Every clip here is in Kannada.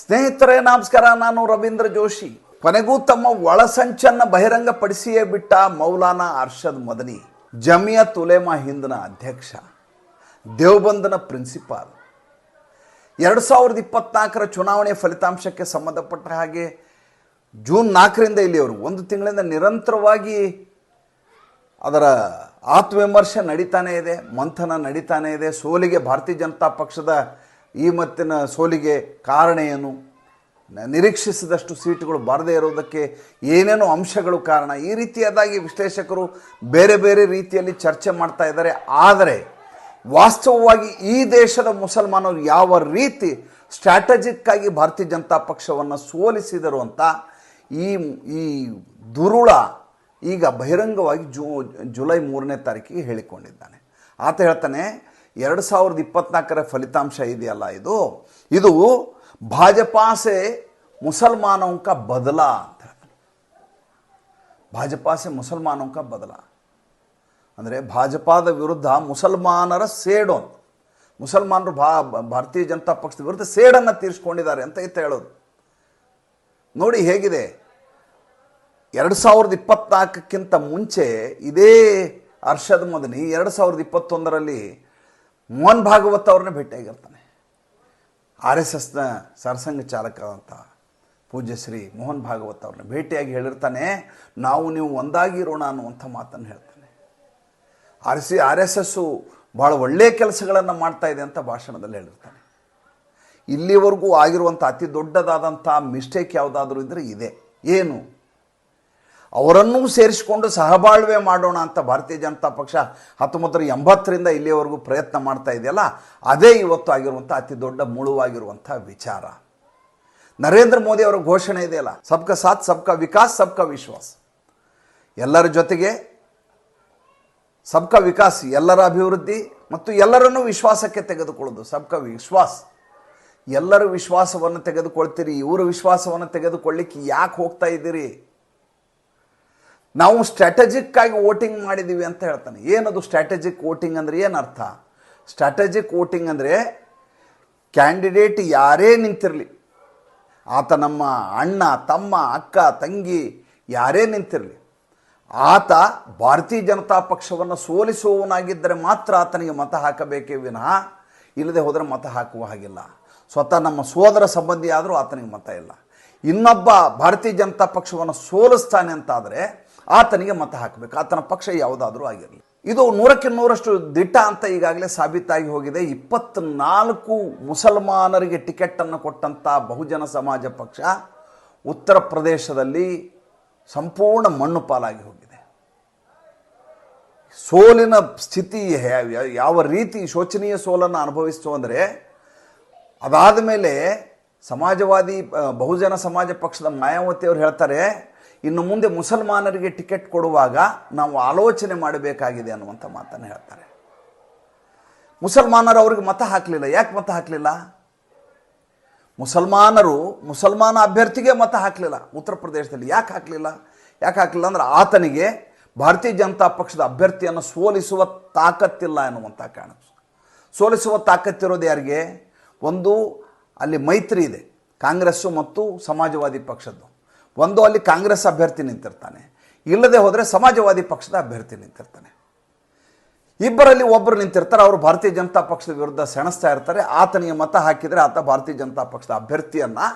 ಸ್ನೇಹಿತರೆ, ನಮಸ್ಕಾರ. ನಾನು ರವೀಂದ್ರ ಜೋಶಿ. ಕೊನೆಗೂ ತಮ್ಮ ಒಳಸಂಚನ್ನ ಬಹಿರಂಗಪಡಿಸಿಯೇ ಬಿಟ್ಟ ಮೌಲಾನಾ ಅರ್ಷದ್ ಮದನಿ ಜಮಿಯತ್ ಉಲೇಮಾ ಹಿಂದಿನ ಅಧ್ಯಕ್ಷ, ದೇವಬಂಧನ ಪ್ರಿನ್ಸಿಪಾಲ್. ಎರಡು ಸಾವಿರದ ಇಪ್ಪತ್ನಾಲ್ಕರ ಚುನಾವಣೆ ಫಲಿತಾಂಶಕ್ಕೆ ಸಂಬಂಧಪಟ್ಟ ಹಾಗೆ ಜೂನ್ ನಾಲ್ಕರಿಂದ ಇಲ್ಲಿಯವರು, ಒಂದು ತಿಂಗಳಿಂದ ನಿರಂತರವಾಗಿ ಅದರ ಆತ್ಮವಿಮರ್ಶೆ ನಡೀತಾನೆ ಇದೆ, ಮಂಥನ ನಡೀತಾನೆ ಇದೆ. ಸೋಲಿಗೆ ಭಾರತೀಯ ಜನತಾ ಪಕ್ಷದ ಈ ಮತ್ತಿನ ಸೋಲಿಗೆ ಕಾರಣ ಏನು? ನಿರೀಕ್ಷಿಸಿದಷ್ಟು ಸೀಟುಗಳು ಬರದೇ ಇರೋದಕ್ಕೆ ಏನೇನೋ ಅಂಶಗಳು ಕಾರಣ? ಈ ರೀತಿಯಾದಾಗಿ ವಿಶ್ಲೇಷಕರು ಬೇರೆ ಬೇರೆ ರೀತಿಯಲ್ಲಿ ಚರ್ಚೆ ಮಾಡ್ತಾ ಇದ್ದಾರೆ. ಆದರೆ ವಾಸ್ತವವಾಗಿ ಈ ದೇಶದ ಮುಸಲ್ಮಾನರು ಯಾವ ರೀತಿ ಸ್ಟ್ರಾಟಜಿಕ್ ಆಗಿ ಭಾರತೀಯ ಜನತಾ ಪಕ್ಷವನ್ನು ಸೋಲಿಸಿದರು ಅಂತ ಈ ಈ ದುರುಳ ಈಗ ಬಹಿರಂಗವಾಗಿ ಜೂ, ಜುಲೈ ಮೂರನೇ ತಾರೀಕಿಗೆ ಹೇಳಿಕೊಂಡಿದ್ದಾನೆ. ಆತ ಹೇಳ್ತಾನೆ ಎರಡು ಸಾವಿರದ ಇಪ್ಪತ್ನಾಲ್ಕರ ಫಲಿತಾಂಶ ಇದೆಯಲ್ಲ ಇದು? ಇದು ಭಾಜಪಾಸೆ ಮುಸಲ್ಮಾನಂಕ ಬದಲ ಅಂತ. ಭಾಜಪಾಸೆ ಮುಸಲ್ಮಾನಂಕ ಬದಲಾ. ಅಂದರೆ ಭಾಜಪಾದ ವಿರುದ್ಧ ಮುಸಲ್ಮಾನರ ಸೇಡು ಅಂತ. ಮುಸಲ್ಮಾನರು ಭಾ, ಭಾರತೀಯ ಜನತಾ ಪಕ್ಷದ ವಿರುದ್ಧ ಸೇಡನ್ನು ತೀರಿಸ್ಕೊಂಡಿದ್ದಾರೆ ಅಂತ ಇತ್ತ ಹೇಳೋದು. ನೋಡಿ ಹೇಗಿದೆ. ಎರಡು ಸಾವಿರದ ಇಪ್ಪತ್ನಾಲ್ಕಕ್ಕಿಂತ ಮುಂಚೆ ಇದೇ ಅರ್ಷದ್ ಮದನಿ ಎರಡು ಸಾವಿರದ ಇಪ್ಪತ್ತೊಂದರಲ್ಲಿ ಮೋಹನ್ ಭಾಗವತ್ ಅವ್ರನ್ನ ಭೇಟಿಯಾಗಿರ್ತಾನೆ. ಆರ್ ಎಸ್ ಎಸ್ನ ಸರಸಂಘ ಚಾಲಕ ಅಂತ ಪೂಜ್ಯ ಶ್ರೀ ಮೋಹನ್ ಭಾಗವತ್ ಅವ್ರನ್ನ ಭೇಟಿಯಾಗಿ ಹೇಳಿರ್ತಾನೆ, ನಾವು ನೀವು ಒಂದಾಗಿರೋಣ ಅನ್ನುವಂಥ ಮಾತನ್ನು ಹೇಳ್ತಾನೆ. R C R S S ಭಾಳ ಒಳ್ಳೆಯ ಕೆಲಸಗಳನ್ನು ಮಾಡ್ತಾ ಇದೆ ಅಂತ ಭಾಷಣದಲ್ಲಿ ಹೇಳಿರ್ತಾನೆ. ಇಲ್ಲಿವರೆಗೂ ಆಗಿರುವಂಥ ಅತಿ ದೊಡ್ಡದಾದಂಥ ಮಿಸ್ಟೇಕ್ ಯಾವುದಾದ್ರೂ ಇದ್ದರೆ ಇದೆ. ಏನು? ಅವರನ್ನೂ ಸೇರಿಸಿಕೊಂಡು ಸಹಬಾಳ್ವೆ ಮಾಡೋಣ ಅಂತ ಭಾರತೀಯ ಜನತಾ ಪಕ್ಷ ಹತ್ತೊಂಬತ್ತರ ಎಂಬತ್ತರಿಂದ ಇಲ್ಲಿಯವರೆಗೂ ಪ್ರಯತ್ನ ಮಾಡ್ತಾ ಇದೆಯಲ್ಲ, ಅದೇ ಇವತ್ತು ಆಗಿರುವಂಥ ಅತಿ ದೊಡ್ಡ ಮುಳುವಾಗಿರುವಂಥ ವಿಚಾರ. ನರೇಂದ್ರ ಮೋದಿ ಅವರ ಘೋಷಣೆ ಇದೆಯಲ್ಲ, ಸಬ್ಕಾ ಸಾಥ್, ಸಬ್ಕಾ ವಿಕಾಸ್, ಸಬ್ಕಾ ವಿಶ್ವಾಸ್. ಎಲ್ಲರ ಜೊತೆಗೆ ಸಬ್ಕಾ ವಿಕಾಸ್ ಎಲ್ಲರ ಅಭಿವೃದ್ಧಿ ಮತ್ತು ಎಲ್ಲರನ್ನೂ ವಿಶ್ವಾಸಕ್ಕೆ ತೆಗೆದುಕೊಳ್ಳೋದು, ಸಬ್ಕಾ ವಿಶ್ವಾಸ್. ಎಲ್ಲರ ವಿಶ್ವಾಸವನ್ನು ತೆಗೆದುಕೊಳ್ತೀರಿ, ಇವರ ವಿಶ್ವಾಸವನ್ನು ತೆಗೆದುಕೊಳ್ಳಿಕ್ಕೆ ಯಾಕೆ ಹೋಗ್ತಾ ಇದ್ದೀರಿ? ನಾವು ಸ್ಟ್ರಾಟಜಿಕ್ ಆಗಿ ವೋಟಿಂಗ್ ಮಾಡಿದ್ದೀವಿ ಅಂತ ಹೇಳ್ತಾನೆ. ಏನದು ಸ್ಟ್ರಾಟಜಿಕ್ ವೋಟಿಂಗ್ ಅಂದರೆ ಅರ್ಥ? ಸ್ಟ್ರಾಟಜಿಕ್ ವೋಟಿಂಗ್ ಅಂದರೆ ಕ್ಯಾಂಡಿಡೇಟ್ ಯಾರೇ ನಿಂತಿರಲಿ. ಆತ ನಮ್ಮ ಅಣ್ಣ, ತಮ್ಮ, ಅಕ್ಕ, ತಂಗಿ ಯಾರೇ ನಿಂತಿರಲಿ. ಆತ ಭಾರತೀಯ ಜನತಾ ಪಕ್ಷವನ್ನು ಸೋಲಿಸುವವನಾಗಿದ್ದರೆ ಮಾತ್ರ ಆತನಿಗೆ ಮತ ಹಾಕಬೇಕೇ ವಿನಃ ಇಲ್ಲದೆ ಹೋದರೆ ಮತ ಹಾಕುವ ಹಾಗಿಲ್ಲ. ಸ್ವತಃ ನಮ್ಮ ಸೋದರ ಸಂಬಂಧಿ ಆದರೂ ಆತನಿಗೆ ಮತ ಇಲ್ಲ. ಇನ್ನೊಬ್ಬ ಭಾರತೀಯ ಜನತಾ ಪಕ್ಷವನ್ನು ಸೋಲಿಸ್ತಾನೆ ಅಂತಾದರೆ ಆತನಿಗೆ ಮತ ಹಾಕಬೇಕು. ಆತನ ಪಕ್ಷ ಯಾವುದಾದ್ರೂ ಆಗಿರಲಿ. ಇದು ನೂರಕ್ಕೆ ನೂರಷ್ಟು ದಿಟ್ಟ ಅಂತ ಈಗಾಗಲೇ ಸಾಬೀತಾಗಿ ಹೋಗಿದೆ. ಇಪ್ಪತ್ನಾಲ್ಕು ಮುಸಲ್ಮಾನರಿಗೆ ಟಿಕೆಟನ್ನು ಕೊಟ್ಟಂಥ ಬಹುಜನ ಸಮಾಜ ಪಕ್ಷ ಉತ್ತರ ಪ್ರದೇಶದಲ್ಲಿ ಸಂಪೂರ್ಣ ಮಣ್ಣು ಪಾಲಾಗಿ ಹೋಗಿದೆ. ಸೋಲಿನ ಸ್ಥಿತಿ ಯಾವ ರೀತಿ ಶೋಚನೀಯ ಸೋಲನ್ನು ಅನುಭವಿಸ್ತು ಅಂದರೆ ಅದಾದ ಮೇಲೆ ಸಮಾಜವಾದಿ ಬಹುಜನ ಸಮಾಜ ಪಕ್ಷದ ಮಾಯಾವತಿ ಅವರು ಹೇಳ್ತಾರೆ ಇನ್ನು ಮುಂದೆ ಮುಸಲ್ಮಾನರಿಗೆ ಟಿಕೆಟ್ ಕೊಡುವಾಗ ನಾವು ಆಲೋಚನೆ ಮಾಡಬೇಕಾಗಿದೆ ಅನ್ನುವಂಥ ಮಾತನ್ನು ಹೇಳ್ತಾರೆ. ಮುಸಲ್ಮಾನರು ಅವ್ರಿಗೆ ಮತ ಹಾಕಲಿಲ್ಲ. ಯಾಕೆ ಮತ ಹಾಕಲಿಲ್ಲ? ಮುಸಲ್ಮಾನರು, ಮುಸಲ್ಮಾನ ಅಭ್ಯರ್ಥಿಗೆ ಮತ ಹಾಕಲಿಲ್ಲ. ಉತ್ತರ ಪ್ರದೇಶದಲ್ಲಿ ಯಾಕೆ ಹಾಕಲಿಲ್ಲ? ಯಾಕೆ ಹಾಕಲಿಲ್ಲ ಅಂದ್ರೆ ಆತನಿಗೆ ಭಾರತೀಯ ಜನತಾ ಪಕ್ಷದ ಅಭ್ಯರ್ಥಿಯನ್ನು ಸೋಲಿಸುವ ತಾಕತ್ತಿಲ್ಲ ಎನ್ನುವಂಥ ಕಾರಣ ಸೋಲಿಸುವ ತಾಕತ್ತಿರೋದು ಯಾರಿಗೆ? ಒಂದು ಅಲ್ಲಿ ಮೈತ್ರಿ ಇದೆ. ಕಾಂಗ್ರೆಸ್ಸು ಮತ್ತು ಸಮಾಜವಾದಿ ಪಕ್ಷದ್ದು. ಒಂದು ಅಲ್ಲಿ ಕಾಂಗ್ರೆಸ್ ಅಭ್ಯರ್ಥಿ ನಿಂತಿರ್ತಾನೆ, ಇಲ್ಲದೆ ಹೋದರೆ ಸಮಾಜವಾದಿ ಪಕ್ಷದ ಅಭ್ಯರ್ಥಿ ನಿಂತಿರ್ತಾನೆ. ಇಬ್ಬರಲ್ಲಿ ಒಬ್ಬರು ನಿಂತಿರ್ತಾರೆ, ಅವರು ಭಾರತೀಯ ಜನತಾ ಪಕ್ಷದ ವಿರುದ್ಧ ಸೆಣಸ್ತಾ ಇರ್ತಾರೆ, ಆತನಿಗೆ ಮತ ಹಾಕಿದರೆ ಆತ ಭಾರತೀಯ ಜನತಾ ಪಕ್ಷದ ಅಭ್ಯರ್ಥಿಯನ್ನು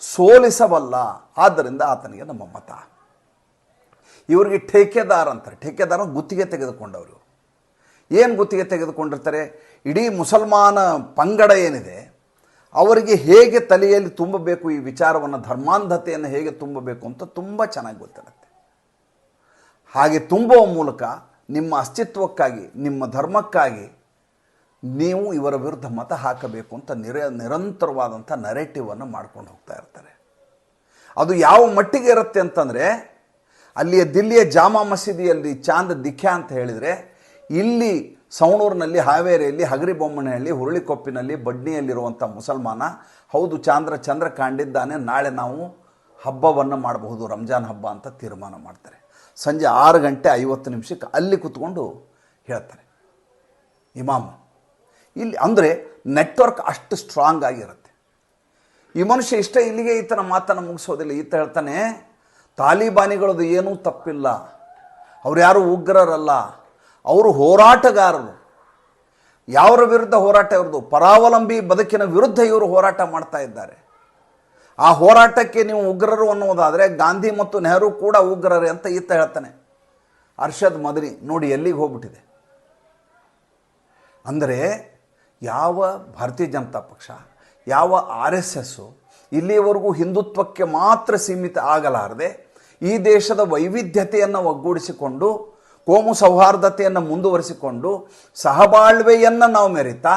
ಸೋಲಿಸಬಲ್ಲ. ಆದ್ದರಿಂದ ಆತನಿಗೆ ನಮ್ಮ ಮತ. ಇವರಿಗೆ ಠೇಕೆದಾರ ಅಂತಾರೆ. ಠೇಕೆದಾರ ಗುತ್ತಿಗೆ ತೆಗೆದುಕೊಂಡವರು. ಏನು ಗುತ್ತಿಗೆ ತೆಗೆದುಕೊಂಡಿರ್ತಾರೆ? ಇಡೀ ಮುಸಲ್ಮಾನ ಪಂಗಡ ಏನಿದೆ ಅವರಿಗೆ ಹೇಗೆ ತಲೆಯಲ್ಲಿ ತುಂಬಬೇಕು ಈ ವಿಚಾರವನ್ನು, ಧರ್ಮಾಂಧತೆಯನ್ನು ಹೇಗೆ ತುಂಬಬೇಕು ಅಂತ ತುಂಬ ಚೆನ್ನಾಗಿ ಗೊತ್ತಿರುತ್ತೆ ಹಾಗೆ ತುಂಬುವ ಮೂಲಕ ನಿಮ್ಮ ಅಸ್ತಿತ್ವಕ್ಕಾಗಿ, ನಿಮ್ಮ ಧರ್ಮಕ್ಕಾಗಿ ನೀವು ಇವರ ವಿರುದ್ಧ ಮತ ಹಾಕಬೇಕು ಅಂತ ನಿರ ನಿರಂತರವಾದಂಥ ನರೇಟಿವನ್ನು ಮಾಡ್ಕೊಂಡು ಹೋಗ್ತಾ ಇರ್ತಾರೆ. ಅದು ಯಾವ ಮಟ್ಟಿಗೆ ಇರುತ್ತೆ ಅಂತಂದರೆ, ಅಲ್ಲಿಯ ದಿಲ್ಲಿಯ ಜಾಮಾ ಮಸೀದಿಯಲ್ಲಿ ಚಾಂದ ದಿಖ್ಯಾ ಅಂತ ಹೇಳಿದರೆ, ಇಲ್ಲಿ ಸವಣೂರಿನಲ್ಲಿ ಹಾವೇರಿಯಲ್ಲಿ ಹಗರಿಬೊಮ್ಮನಹಳ್ಳಿ ಹುರುಳಿಕೊಪ್ಪಿನಲ್ಲಿ ಬಡ್ನಿಯಲ್ಲಿರುವಂಥ ಮುಸಲ್ಮಾನ. ಹೌದು, ಚಾಂದ್ರ ಚಂದ್ರ ಕಾಂಡಿದ್ದಾನೆ ನಾಳೆ ನಾವು ಹಬ್ಬವನ್ನು ಮಾಡಬಹುದು, ರಂಜಾನ್ ಹಬ್ಬ ಅಂತ ತೀರ್ಮಾನ ಮಾಡ್ತಾರೆ. ಸಂಜೆ ಆರು ಗಂಟೆ ಐವತ್ತು ನಿಮಿಷಕ್ಕೆ ಅಲ್ಲಿ ಕೂತ್ಕೊಂಡು ಹೇಳ್ತಾರೆ. ಇಮಾಮ್, ಇಲ್ಲಿ ಅಂದರೆ ನೆಟ್ವರ್ಕ್ ಅಷ್ಟು ಸ್ಟ್ರಾಂಗ್ ಆಗಿರುತ್ತೆ. ಈ ಮನುಷ್ಯ ಇಷ್ಟೇ ಇಲ್ಲಿಗೆ ಈತನ ಮಾತನ್ನು ಮುಗಿಸೋದಿಲ್ಲ. ಈತ ಹೇಳ್ತಾನೆ, ತಾಲಿಬಾನಿಗಳದ್ದು ಏನೂ ತಪ್ಪಿಲ್ಲ. ಅವ್ರು ಯಾರು ಉಗ್ರರಲ್ಲ. ಅವರು ಹೋರಾಟಗಾರರು. ಯಾವರ ವಿರುದ್ಧ ಹೋರಾಟ ಇರೋದು ಪರಾವಲಂಬಿ ಬದುಕಿನ ವಿರುದ್ಧ ಇವರು ಹೋರಾಟ ಮಾಡ್ತಾ ಇದ್ದಾರೆ. ಆ ಹೋರಾಟಕ್ಕೆ ನೀವು ಉಗ್ರರು ಅನ್ನುವುದಾದರೆ ಗಾಂಧಿ ಮತ್ತು ನೆಹರು ಕೂಡ ಉಗ್ರರೇ ಅಂತ ಈತ ಹೇಳ್ತಾನೆ. ಅರ್ಷದ್ ಮದರಿ ನೋಡಿ ಎಲ್ಲಿಗೆ ಹೋಗ್ಬಿಟ್ಟಿದೆ. ಅಂದರೆ ಯಾವ ಭಾರತೀಯ ಜನತಾ ಪಕ್ಷ, ಯಾವ ಆರ್ ಎಸ್ ಎಸ್ಸು ಇಲ್ಲಿಯವರೆಗೂ ಹಿಂದುತ್ವಕ್ಕೆ ಮಾತ್ರ ಸೀಮಿತ ಆಗಲಾರದೆ ಈ ದೇಶದ ವೈವಿಧ್ಯತೆಯನ್ನು ಒಗ್ಗೂಡಿಸಿಕೊಂಡು ಕೋಮು ಸೌಹಾರ್ದತೆಯನ್ನು ಮುಂದುವರಿಸಿಕೊಂಡು ಸಹಬಾಳ್ವೆಯನ್ನು ನಾವು ಮೆರಿತಾ,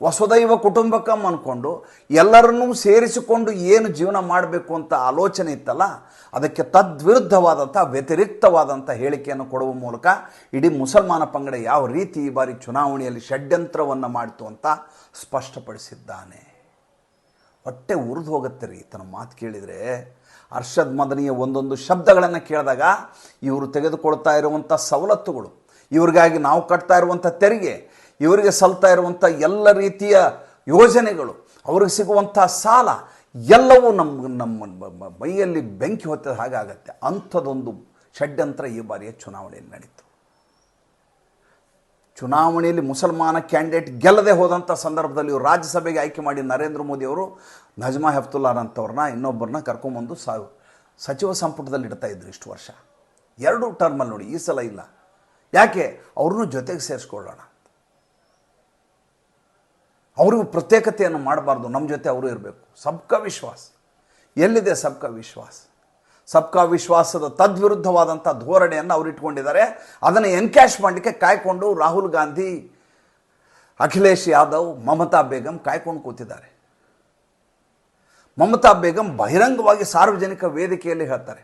ವಸುದೈವ ಕುಟುಂಬಕಂ ಅಂದ್ಕೊಂಡು ಎಲ್ಲರನ್ನೂ ಸೇರಿಸಿಕೊಂಡು ಏನು ಜೀವನ ಮಾಡಬೇಕು ಅಂತ ಆಲೋಚನೆ ಇತ್ತಲ್ಲ, ಅದಕ್ಕೆ ತದ್ವಿರುದ್ಧವಾದಂಥ, ವ್ಯತಿರಿಕ್ತವಾದಂಥ ಹೇಳಿಕೆಯನ್ನು ಕೊಡುವ ಮೂಲಕ ಇಡೀ ಮುಸಲ್ಮಾನ ಪಂಗಡ ಯಾವ ರೀತಿ ಈ ಬಾರಿ ಚುನಾವಣೆಯಲ್ಲಿ ಷಡ್ಯಂತ್ರವನ್ನು ಮಾಡಿತು ಅಂತ ಸ್ಪಷ್ಟಪಡಿಸಿದ್ದಾನೆ. ಹೊಟ್ಟೆ ಉರಿದು ಹೋಗುತ್ತೆ ರೀ. ತನ್ನ ಮಾತು ಕೇಳಿದರೆ ಅರ್ಷದ್ ಮದನಿಯ ಒಂದೊಂದು ಶಬ್ದಗಳನ್ನು ಕೇಳಿದಾಗ ಇವರು ತೆಗೆದುಕೊಳ್ತಾ ಇರುವಂಥ ಸವಲತ್ತುಗಳು, ಇವ್ರಿಗಾಗಿ ನಾವು ಕಟ್ತಾ ಇರುವಂಥ ತೆರಿಗೆ, ಇವರಿಗೆ ಸಲ್ತಾ ಇರುವಂಥ ಎಲ್ಲ ರೀತಿಯ ಯೋಜನೆಗಳು, ಅವ್ರಿಗೆ ಸಿಗುವಂಥ ಸಾಲ ಎಲ್ಲವೂ ನಮ್ಮ ನಮ್ಮ ಮೈಯಲ್ಲಿ ಬೆಂಕಿ ಹೊತ್ತದ ಹಾಗಾಗತ್ತೆ ಅಂಥದ್ದೊಂದು ಷಡ್ಯಂತ್ರ ಈ ಬಾರಿಯ ಚುನಾವಣೆಯಲ್ಲಿ ನಡೀತು. ಚುನಾವಣೆಯಲ್ಲಿ ಮುಸಲ್ಮಾನ ಕ್ಯಾಂಡಿಡೇಟ್ ಗೆಲ್ಲದೆ ಹೋದಂಥ ಸಂದರ್ಭದಲ್ಲಿ ರಾಜ್ಯಸಭೆಗೆ ಆಯ್ಕೆ ಮಾಡಿ ನರೇಂದ್ರ ಮೋದಿ ಅವರು ನಜ್ಮಾ ಹೆಫ್ತುಲ್ಲಾರ್ ಅಂತವ್ರನ್ನ ಇನ್ನೊಬ್ಬರನ್ನ ಕರ್ಕೊಂಬಂದು ಸಾ, ಸಚಿವ ಸಂಪುಟದಲ್ಲಿ ಇಡ್ತಾ ಇದ್ರು ಇಷ್ಟು ವರ್ಷ. ಎರಡು ಟರ್ಮಲ್ಲಿ ನೋಡಿ, ಈ ಸಲ ಇಲ್ಲ. ಯಾಕೆ? ಅವ್ರನ್ನೂ ಜೊತೆಗೆ ಸೇರಿಸ್ಕೊಳ್ಳೋಣ. ಅವ್ರಿಗೂ ಪ್ರತ್ಯೇಕತೆಯನ್ನು ಮಾಡಬಾರ್ದು. ನಮ್ಮ ಜೊತೆ ಅವರು ಇರಬೇಕು. ಸಬ್ಕ ವಿಶ್ವಾಸ. ಎಲ್ಲಿದೆ ಸಬ್ಕ ವಿಶ್ವಾಸ್? ಸಬ್ಕಾ ವಿಶ್ವಾಸದ ತದ್ವಿರುದ್ಧವಾದಂಥ ಧೋರಣೆಯನ್ನು ಅವರು ಇಟ್ಕೊಂಡಿದ್ದಾರೆ. ಅದನ್ನು ಎನ್ಕ್ಯಾಶ್ ಮಾಡಲಿಕ್ಕೆ ಕಾಯ್ಕೊಂಡು ರಾಹುಲ್ ಗಾಂಧಿ, ಅಖಿಲೇಶ್ ಯಾದವ್, ಮಮತಾ ಬೇಗಂ ಕಾಯ್ಕೊಂಡು ಕೂತಿದ್ದಾರೆ. ಮಮತಾ ಬೇಗಂ ಬಹಿರಂಗವಾಗಿ ಸಾರ್ವಜನಿಕ ವೇದಿಕೆಯಲ್ಲಿ ಹೇಳ್ತಾರೆ.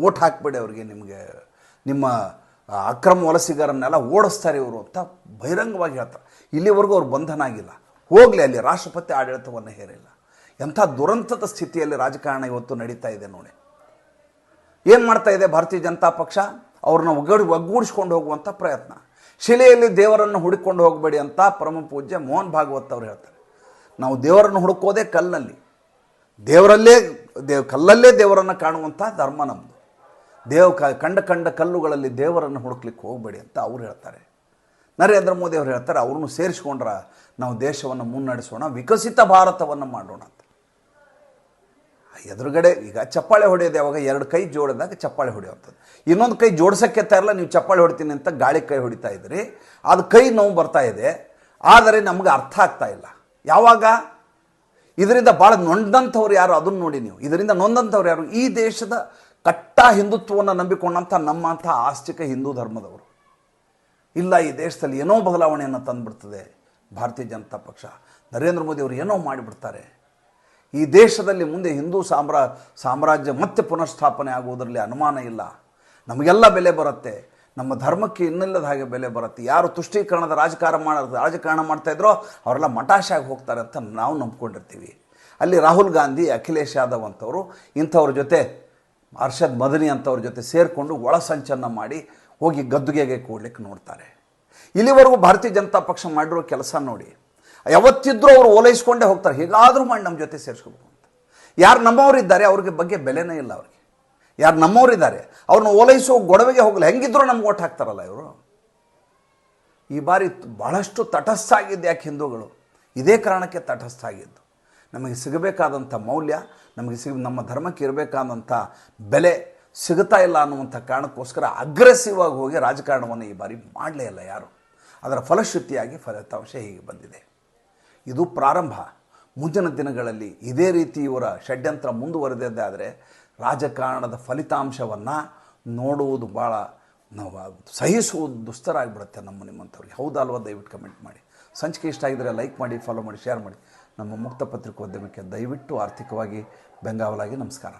ಓಟ್ ಹಾಕ್ಬೇಡಿ ಅವರಿಗೆ ನಿಮಗೆ, ನಿಮ್ಮ ಅಕ್ರಮ ವಲಸಿಗರನ್ನೆಲ್ಲ ಓಡಿಸ್ತಾರೆ ಇವರು ಅಂತ ಬಹಿರಂಗವಾಗಿ ಹೇಳ್ತಾರೆ. ಇಲ್ಲಿವರೆಗೂ ಅವ್ರು ಬಂಧನ ಆಗಿಲ್ಲ. ಹೋಗಲಿ ಅಲ್ಲಿ ರಾಷ್ಟ್ರಪತಿ ಆಡಳಿತವನ್ನು ಹೇರಿಲ್ಲ. ಎಂಥ ದುರಂತದ ಸ್ಥಿತಿಯಲ್ಲಿ ರಾಜಕಾರಣ ಇವತ್ತು ನಡೀತಾ ಇದೆ ನೋಡಿ. ಏನು ಮಾಡ್ತಾ ಇದೆ ಭಾರತೀಯ ಜನತಾ ಪಕ್ಷ? ಅವ್ರನ್ನ ಒಗ್ಗಡಿ ಒಗ್ಗೂಡಿಸ್ಕೊಂಡು ಹೋಗುವಂಥ ಪ್ರಯತ್ನ. ಶಿಲೆಯಲ್ಲಿ ದೇವರನ್ನು ಹುಡುಕೊಂಡು ಹೋಗಬೇಡಿ ಅಂತ ಪರಮ ಪೂಜ್ಯ ಮೋಹನ್ ಭಾಗವತ್ ಅವರು ಹೇಳ್ತಾರೆ. ನಾವು ದೇವರನ್ನು ಹುಡುಕೋದೇ ಕಲ್ಲಲ್ಲಿ. ದೇವರಲ್ಲೇ ದೇವ್ ಕಲ್ಲಲ್ಲೇ ದೇವರನ್ನು ಕಾಣುವಂಥ ಧರ್ಮ ನಮ್ಮದು ದೇವ ಕ, ಕಂಡ ಕಂಡ ಕಲ್ಲುಗಳಲ್ಲಿ ದೇವರನ್ನು ಹುಡುಕ್ಲಿಕ್ಕೆ ಹೋಗಬೇಡಿ ಅಂತ ಅವ್ರು ಹೇಳ್ತಾರೆ. ನರೇಂದ್ರ ಮೋದಿ ಅವರು ಹೇಳ್ತಾರೆ, ಅವ್ರನ್ನು ಸೇರಿಸ್ಕೊಂಡ್ರ ನಾವು ದೇಶವನ್ನು ಮುನ್ನಡೆಸೋಣ, ವಿಕಸಿತ ಭಾರತವನ್ನು ಮಾಡೋಣ ಅಂತ. ಎದುರುಗಡೆ ಈಗ ಚಪ್ಪಾಳೆ ಹೊಡೆಯೋದು ಯಾವಾಗ? ಎರಡು ಕೈ ಜೋಡಿದಾಗ ಚಪ್ಪಾಳೆ ಹೊಡೆಯುವಂಥದ್ದು. ಇನ್ನೊಂದು ಕೈ ಜೋಡಿಸೋಕ್ಕೆ ತರಲ್ಲ ನೀವು ಚಪ್ಪಾಳೆ ಹೊಡಿತೀನಿ ಅಂತ ಗಾಳಿ ಕೈ ಹೊಡಿತಾ ಇದ್ರಿ ಅದು ಕೈ ನೋವು ಬರ್ತಾ ಇದೆ. ಆದರೆ ನಮ್ಗೆ ಅರ್ಥ ಆಗ್ತಾ ಇಲ್ಲ. ಯಾವಾಗ? ಇದರಿಂದ ಭಾಳ ನೊಂದಂಥವ್ರು ಯಾರು? ಅದನ್ನು ನೋಡಿ ನೀವು. ಇದರಿಂದ ನೊಂದಂಥವ್ರು ಯಾರು? ಈ ದೇಶದ ಕಟ್ಟ ಹಿಂದುತ್ವವನ್ನು ನಂಬಿಕೊಂಡಂಥ ನಮ್ಮಂಥ ಆಸ್ತಿಕ ಹಿಂದೂ ಧರ್ಮದವರು. ಇಲ್ಲ, ಈ ದೇಶದಲ್ಲಿ ಏನೋ ಬದಲಾವಣೆಯನ್ನು ತಂದುಬಿಡ್ತದೆ ಭಾರತೀಯ ಜನತಾ ಪಕ್ಷ. ನರೇಂದ್ರ ಮೋದಿ ಅವರು ಏನೋ ಮಾಡಿಬಿಡ್ತಾರೆ. ಈ ದೇಶದಲ್ಲಿ ಮುಂದೆ ಹಿಂದೂ ಸಾಮ್ರಾ, ಸಾಮ್ರಾಜ್ಯ ಮತ್ತೆ ಪುನಃಸ್ಥಾಪನೆ ಆಗುವುದರಲ್ಲಿ ಅನುಮಾನ ಇಲ್ಲ. ನಮಗೆಲ್ಲ ಬೆಲೆ ಬರುತ್ತೆ. ನಮ್ಮ ಧರ್ಮಕ್ಕೆ ಇನ್ನಿಲ್ಲದ ಹಾಗೆ ಬೆಲೆ ಬರುತ್ತೆ. ಯಾರು ತುಷ್ಟೀಕರಣದ ರಾಜಕಾರಣ ಮಾಡ, ರಾಜಕಾರಣ ಮಾಡ್ತಾ ಇದ್ರೋ ಅವರೆಲ್ಲ ಮಟಾಶಾಗಿ ಹೋಗ್ತಾರೆ ಅಂತ ನಾವು ನಂಬ್ಕೊಂಡಿರ್ತೀವಿ. ಅಲ್ಲಿ ರಾಹುಲ್ ಗಾಂಧಿ, ಅಖಿಲೇಶ್ ಯಾದವ್ ಅಂತವರು, ಇಂಥವ್ರ ಜೊತೆ, ಅರ್ಷದ್ ಮದನಿ ಅಂಥವ್ರ ಜೊತೆ ಸೇರಿಕೊಂಡು ಒಳಸಂಚನ್ನು ಮಾಡಿ ಹೋಗಿ ಗದ್ದುಗೆಗೆ ಕೂಡ್ಲಿಕ್ಕೆ ನೋಡ್ತಾರೆ. ಇಲ್ಲಿವರೆಗೂ ಭಾರತೀಯ ಜನತಾ ಪಕ್ಷ ಮಾಡಿರೋ ಕೆಲಸ ನೋಡಿ. ಯಾವತ್ತಿದ್ರೂ ಅವರು ಓಲೈಸ್ಕೊಂಡೇ ಹೋಗ್ತಾರೆ. ಹೇಗಾದರೂ ಮಾಡಿ ನಮ್ಮ ಜೊತೆ ಸೇರಿಸ್ಕೋಬೇಕು ಅಂತ. ಯಾರು ನಮ್ಮವರಿದ್ದಾರೆ ಅವ್ರಿಗೆ ಬಗ್ಗೆ ಬೆಲೆನೇ ಇಲ್ಲ ಅವ್ರಿಗೆ. ಯಾರು ನಮ್ಮವರಿದ್ದಾರೆ ಅವ್ರನ್ನ ಓಲೈಸೋ ಗೊಡವೆಗೆ ಹೋಗಲ್ಲ. ಹೆಂಗಿದ್ರು ನಮ್ಗೆ ಓಟ್ ಹಾಕ್ತಾರಲ್ಲ ಇವರು. ಈ ಬಾರಿ ಬಹಳಷ್ಟು ತಟಸ್ಥ ಆಗಿದ್ದು ಯಾಕೆ ಹಿಂದೂಗಳು? ಇದೇ ಕಾರಣಕ್ಕೆ ತಟಸ್ಥ ಆಗಿದ್ದು ನಮಗೆ ಸಿಗಬೇಕಾದಂಥ ಮೌಲ್ಯ, ನಮಗೆ ಸಿಗ, ನಮ್ಮ ಧರ್ಮಕ್ಕೆ ಇರಬೇಕಾದಂಥ ಬೆಲೆ ಸಿಗುತ್ತಾ ಇಲ್ಲ ಅನ್ನುವಂಥ ಕಾರಣಕ್ಕೋಸ್ಕರ ಅಗ್ರೆಸಿವ್ ಆಗಿ ಹೋಗಿ ರಾಜಕಾರಣವನ್ನು ಈ ಬಾರಿ ಮಾಡಲೇ ಇಲ್ಲ ಯಾರು. ಅದರ ಫಲಶ್ರುತಿಯಾಗಿ ಫಲಿತಾಂಶ ಹೀಗೆ ಬಂದಿದೆ. ಇದು ಪ್ರಾರಂಭ. ಮುಂದಿನ ದಿನಗಳಲ್ಲಿ ಇದೇ ರೀತಿ ಇವರ ಷಡ್ಯಂತ್ರ ಮುಂದುವರೆದಿದ್ದಾದರೆ ರಾಜಕಾರಣದ ಫಲಿತಾಂಶವನ್ನು ನೋಡುವುದು ಭಾಳ ನಾವು ಸಹಿಸುವುದು ದುಸ್ತರ ಆಗಿಬಿಡುತ್ತೆ ನಮ್ಮ ನಿಮ್ಮಂಥವ್ರಿಗೆ. ಹೌದಲ್ವಾ ದಯವಿಟ್ಟು ಕಮೆಂಟ್ ಮಾಡಿ. ಸಂಚಿಕೆ ಇಷ್ಟ ಆಗಿದ್ದರೆ ಲೈಕ್ ಮಾಡಿ ಫಾಲೋ ಮಾಡಿ ಶೇರ್ ಮಾಡಿ. ನಮ್ಮ ಮುಕ್ತ ಪತ್ರಿಕೋದ್ಯಮಕ್ಕೆ ದಯವಿಟ್ಟು ಆರ್ಥಿಕವಾಗಿ ಬೆಂಗಾವಲಾಗಿ ನಮಸ್ಕಾರ.